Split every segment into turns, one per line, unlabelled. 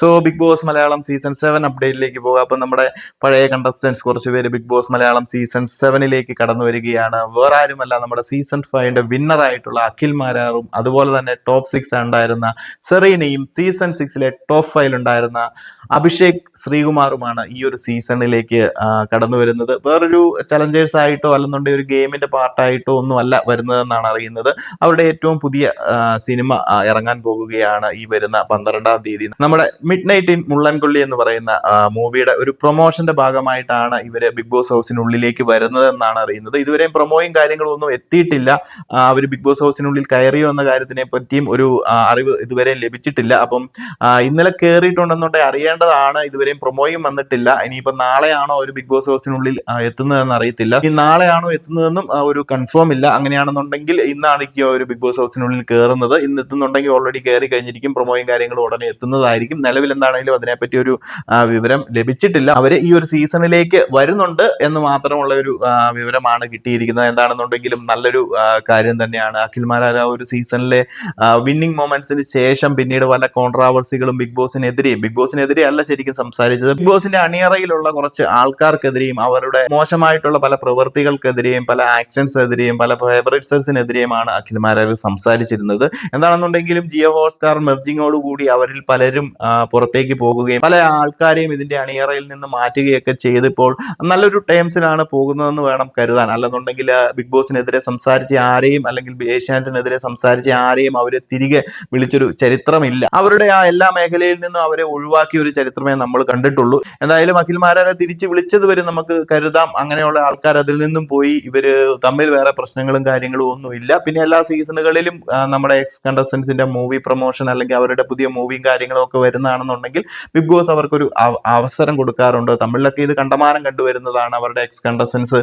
So Bigg Boss Malayalam season seven അപ്ഡേറ്റിലേക്ക് പോകാം. അപ്പം നമ്മുടെ പഴയ കണ്ടസ്റ്റൻസ് കുറച്ച് പേര് ബിഗ് ബോസ് മലയാളം സീസൺ സെവനിലേക്ക് കടന്നു വരികയാണ്. വേറെ ആരുമല്ല നമ്മുടെ സീസൺ ഫൈവിന്റെ വിന്നർ ആയിട്ടുള്ള അഖിൽ മാരാറും അതുപോലെ തന്നെ ടോപ്പ് സിക്സ് ഉണ്ടായിരുന്ന സെറീനയും സീസൺ സിക്സിലെ ടോപ്പ് ഫൈവിൽ ഉണ്ടായിരുന്ന അഭിഷേക് ശ്രീകുമാറുമാണ് ഈ ഒരു സീസണിലേക്ക് കടന്നു വരുന്നത്. വേറൊരു ചലഞ്ചേഴ്സ് ആയിട്ടോ അല്ലെന്നുണ്ടെങ്കിൽ ഒരു ഗെയിമിന്റെ പാർട്ടായിട്ടോ ഒന്നും അല്ല വരുന്നതെന്നാണ് അറിയുന്നത്. അവരുടെ ഏറ്റവും പുതിയ സിനിമ ഇറങ്ങാൻ പോകുകയാണ് ഈ വരുന്ന പന്ത്രണ്ടാം തീയതി. നമ്മുടെ മിഡ് നൈറ്റ് ഇൻ മുള്ളൻകൊള്ളി എന്ന് പറയുന്ന മൂവിയുടെ ഒരു പ്രൊമോഷന്റെ ഭാഗമായിട്ടാണ് ഇവർ ബിഗ് ബോസ് ഹൗസിനുള്ളിലേക്ക് വരുന്നത് എന്നാണ് അറിയുന്നത്. ഇതുവരെയും പ്രൊമോയും കാര്യങ്ങളും ഒന്നും എത്തിയിട്ടില്ല അവർ ബിഗ് ബോസ് ഹൗസിനുള്ളിൽ കയറിയോ എന്ന കാര്യത്തിനെ പറ്റിയും ഒരു അറിവ് ഇതുവരെ ലഭിച്ചിട്ടില്ല. അപ്പം ഇന്നലെ കയറിയിട്ടുണ്ടെന്നുണ്ടെ അറിയേണ്ടതാണ്. ഇതുവരെയും പ്രൊമോയും വന്നിട്ടില്ല. ഇനിയിപ്പോ നാളെയാണോ ഒരു ബിഗ് ബോസ് ഹൗസിനുള്ളിൽ എത്തുന്നതെന്ന് അറിയത്തില്ല. ഈ നാളെയാണോ എത്തുന്നതെന്നും ഒരു കൺഫേം ഇല്ല. അങ്ങനെയാണെന്നുണ്ടെങ്കിൽ ഇന്നായിരിക്കും ഒരു ബിഗ് ബോസ് ഹൗസിനുള്ളിൽ കയറുന്നത് ഇന്ന് എത്തുന്നുണ്ടെങ്കിൽ ഓൾറെഡി കയറി കഴിഞ്ഞിരിക്കും. പ്രൊമോയും കാര്യങ്ങളും ഉടനെ എത്തുന്നതായിരിക്കും. നിലവിൽ എന്താണെങ്കിലും അതിനെപ്പറ്റി ഒരു വിവരം ലഭിച്ചിട്ടില്ല. അവർ ഈ ഒരു സീസണിലേക്ക് വരുന്നുണ്ട് എന്ന് മാത്രമുള്ള ഒരു വിവരമാണ് കിട്ടിയിരിക്കുന്നത്. എന്താണെന്നുണ്ടെങ്കിലും നല്ലൊരു കാര്യം തന്നെയാണ്. അഖിൽ മാരാര ഒരു സീസണിലെ വിന്നിംഗ് മൊമെന്റ്സിന് ശേഷം പിന്നീട് പല കോൺട്രാവേഴ്സികളും ബിഗ് ബോസിനെതിരെയും ബിഗ് ബോസിനെതിരെ അല്ല ശരിക്കും സംസാരിച്ചത്. ബിഗ് ബോസിന്റെ അണിയറയിലുള്ള കുറച്ച് ആൾക്കാർക്കെതിരെയും അവരുടെ മോശമായിട്ടുള്ള പല പ്രവൃത്തികൾക്കെതിരെയും പല ആക്ഷൻസ് എതിരെയും പല ഫേവറേറ്റ്സിനെതിരെയുമാണ് അഖിൽമാരാർ സംസാരിച്ചിരുന്നത്. എന്താണെന്നുണ്ടെങ്കിലും ജിയോ ഹോട്ട്സ്റ്റാർ മെർജിങ്ങോടുകൂടി അവരിൽ പലരും പുറത്തേക്ക് പോകുകയും പല ആൾക്കാരെയും ഇതിന്റെ അണിയറയിൽ നിന്ന് മാറ്റുകയൊക്കെ ചെയ്തിപ്പോൾ നല്ലൊരു ടേംസിലാണ് പോകുന്നതെന്ന് വേണം കരുതാൻ. അല്ലെന്നുണ്ടെങ്കിൽ ബിഗ് ബോസിനെതിരെ സംസാരിച്ച ആരെയും അല്ലെങ്കിൽ ഏഷ്യാനെറ്റിനെതിരെ സംസാരിച്ച ആരെയും അവരെ തിരികെ വിളിച്ചൊരു ചരിത്രമില്ല. അവരുടെ ആ എല്ലാ മേഖലയിൽ നിന്നും അവരെ ഒഴിവാക്കിയ ഒരു ചരിത്രമേ നമ്മൾ കണ്ടിട്ടുള്ളൂ. എന്തായാലും അഖിൽമാരെ തിരിച്ച് വിളിച്ചത് വരെ നമുക്ക് കരുതാം. അങ്ങനെയുള്ള ആൾക്കാർ അതിൽ നിന്നും പോയി. ഇവർ തമ്മിൽ വേറെ പ്രശ്നങ്ങളും കാര്യങ്ങളും ഒന്നുമില്ല പിന്നെ എല്ലാ സീസണുകളിലും നമ്മുടെ എക്സ് കണ്ടസ്റ്റൻസിന്റെ മൂവി പ്രൊമോഷൻ അല്ലെങ്കിൽ അവരുടെ പുതിയ മൂവിയും കാര്യങ്ങളും ഒക്കെ വരുന്നതാണെന്നുണ്ടെങ്കിൽ ബിഗ് ബോസ് അവർക്കൊരു അവസരം കൊടുക്കാറുണ്ട്. തമിഴിലൊക്കെ ഇത് കണ്ടമാനം കണ്ടുവരുന്നതാണ്. അവരുടെ എക്സ് കണ്ടസ്റ്റൻസ്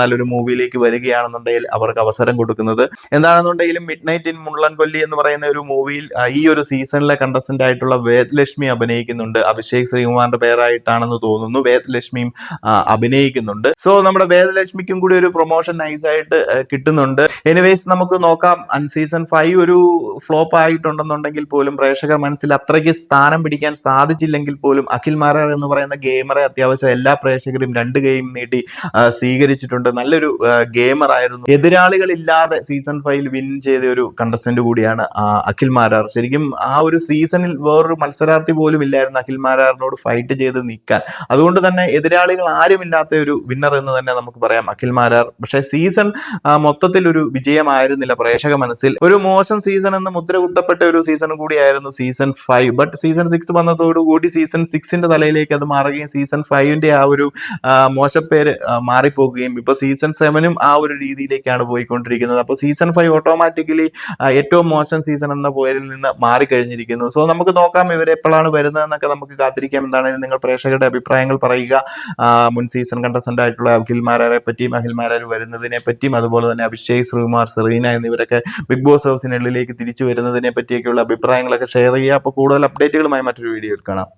നല്ലൊരു മൂവിയിലേക്ക് വരികയാണെന്നുണ്ടെങ്കിൽ അവർക്ക് അവസരം കൊടുക്കുന്നത്. എന്താണെന്നുണ്ടെങ്കിലും മിഡ് നൈറ്റ് ഇൻ മുള്ളൻകൊല്ലി എന്ന് പറയുന്ന ഒരു മൂവിയിൽ ഈ ഒരു സീസണിലെ കണ്ടസ്റ്റന്റ് ആയിട്ടുള്ള വേദലക്ഷ്മി അഭിനയിക്കുന്നുണ്ട്. അഭിഷേക് ശ്രീകുമാറിന്റെ പേരായിട്ടാണെന്ന് തോന്നുന്നു. വേദലക്ഷ്മിയും അഭിനയിക്കുന്നുണ്ട്. സോ നമ്മുടെ വേദലക്ഷ്മിക്കും കൂടി ഒരു പ്രൊമോഷൻ നൈസ് ആയിട്ട് കിട്ടുന്നുണ്ട്. എനിവേസ് നമുക്ക് നോക്കാം. അൺ സീസൺ ഫൈവ് ഒരു ഫ്ലോപ്പ് ആയിട്ടുണ്ടെന്നുണ്ടെങ്കിൽ പോലും പ്രേക്ഷകർ മനസ്സിൽ അത്രയ്ക്ക് സ്ഥാനം പിടിക്കാൻ സാധിച്ചില്ലെങ്കിൽ പോലും അഖിൽ മാരാർ എന്ന് പറയുന്ന ഗെയിമറെ അത്യാവശ്യം എല്ലാ പ്രേക്ഷകരും രണ്ട് ഗെയിം നീട്ടി സ്വീകരിച്ചിട്ടുണ്ട്. നല്ലൊരു ഗെയിമർ ആയിരുന്നു. എതിരാളികളില്ലാതെ സീസൺ ഫൈവിൽ വിൻ ചെയ്ത ഒരു കണ്ടസ്റ്റന്റ് കൂടിയാണ് അഖിൽ മാരാർ. ശരിക്കും ആ ഒരു സീസണിൽ വേറൊരു മത്സരാർത്ഥി പോലും ഇല്ലായിരുന്നു അഖിൽ മാരാറിനോട് ഫൈറ്റ് ചെയ്ത് നിൽക്കാൻ. അതുകൊണ്ട് തന്നെ എതിരാളികൾ ആരുമില്ലാത്ത ഒരു വിന്നർ എന്ന് തന്നെ നമുക്ക് പറയാം അഖിൽ മാരാർ. പക്ഷെ സീസൺ മൊത്തത്തിൽ ഒരു വിജയമായിരുന്നില്ല പ്രേക്ഷക മനസ്സിൽ. ഒരു മോശം സീസൺ എന്ന് മുദ്ര കുത്തപ്പെട്ട ഒരു സീസൺ കൂടിയായിരുന്നു season five but season six വന്നതോടുകൂടി സീസൺ സിക്സിന്റെ തലയിലേക്ക് അത് മാറുകയും സീസൺ ഫൈവിന്റെ ആ ഒരു മോശപ്പേര് മാറിപ്പോകുകയും ഇപ്പൊ സീസൺ സെവനും ആ ഒരു രീതിയിലേക്കാണ് പോയിക്കൊണ്ടിരിക്കുന്നത്. അപ്പോൾ സീസൺ ഫൈവ് ഓട്ടോമാറ്റിക്കലി ഏറ്റവും മോശം സീസൺ എന്ന പോയതിൽ നിന്ന് മാറിക്കഴിഞ്ഞിരിക്കുന്നു. സോ നമുക്ക് നോക്കാം ഇവർ എപ്പോഴാണ് വരുന്നതെന്നൊക്കെ നമുക്ക് കാത്തിരിക്കാം. എന്താണ് നിങ്ങൾ പ്രേക്ഷകരുടെ അഭിപ്രായങ്ങൾ പറയുക. മുൻ സീസൺ കണ്ടസ്റ്റന്റ് ആയിട്ടുള്ള അഖിൽമാരെ പറ്റിയും അഖിൽമാരാർ വരുന്നതിനെ പറ്റിയും അതുപോലെ തന്നെ അഭിഷേക് ശ്രീകുമാർ സെറീന എന്നിവരൊക്കെ ബിഗ് ബോസ് ഹൗസിനുള്ളിലേക്ക് തിരിച്ചു വരുന്നതിനെ പറ്റിയൊക്കെയുള്ള അഭിപ്രായങ്ങളൊക്കെ ഷെയർ ചെയ്യുക. അപ്പോൾ കൂടുതൽ അപ്ഡേറ്റുകളുമായി മറ്റൊരു വീഡിയോയിൽ കാണാം.